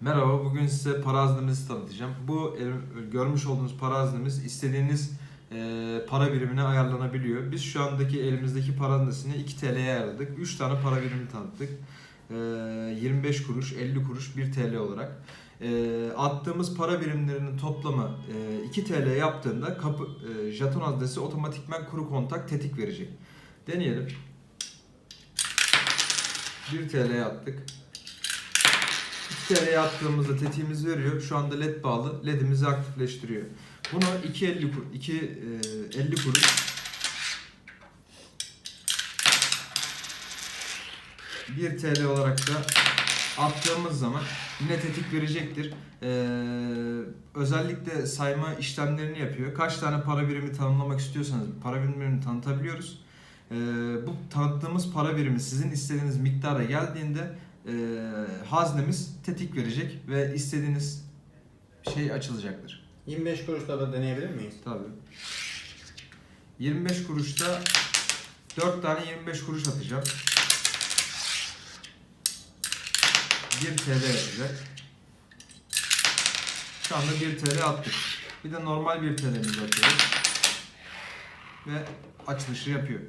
Merhaba, bugün size para tanıtacağım. Bu el- görmüş olduğunuz para istediğiniz e, para birimine ayarlanabiliyor. Biz şu andaki elimizdeki para haznesini 2 TL'ye ayarladık. 3 tane para birimi tanıttık. E, 25 kuruş, 50 kuruş, 1 TL olarak. E, attığımız para birimlerinin toplamı e, 2 TL yaptığında kapı, e, jeton haznesi otomatikmen kuru kontak tetik verecek. Deneyelim. 1 TL'ye attık. 2 TL'ye attığımızda tetiğimiz veriyor. Şu anda led bağlı. Ledimizi aktifleştiriyor. Bunu 2.50 kur, 2 e, 50 kuruş 1 TL olarak da attığımız zaman yine tetik verecektir. Ee, özellikle sayma işlemlerini yapıyor. Kaç tane para birimi tanımlamak istiyorsanız para birimlerini tanıtabiliyoruz. Ee, bu tanıttığımız para birimi sizin istediğiniz miktara geldiğinde e, haznemiz tetik verecek ve istediğiniz şey açılacaktır. 25 kuruşla da deneyebilir miyiz? Tabii. 25 kuruşta 4 tane 25 kuruş atacağım. 1 TL yapacak. Şu anda 1 TL attık. Bir de normal 1 TL'mizi atıyoruz. Ve açılışı yapıyor.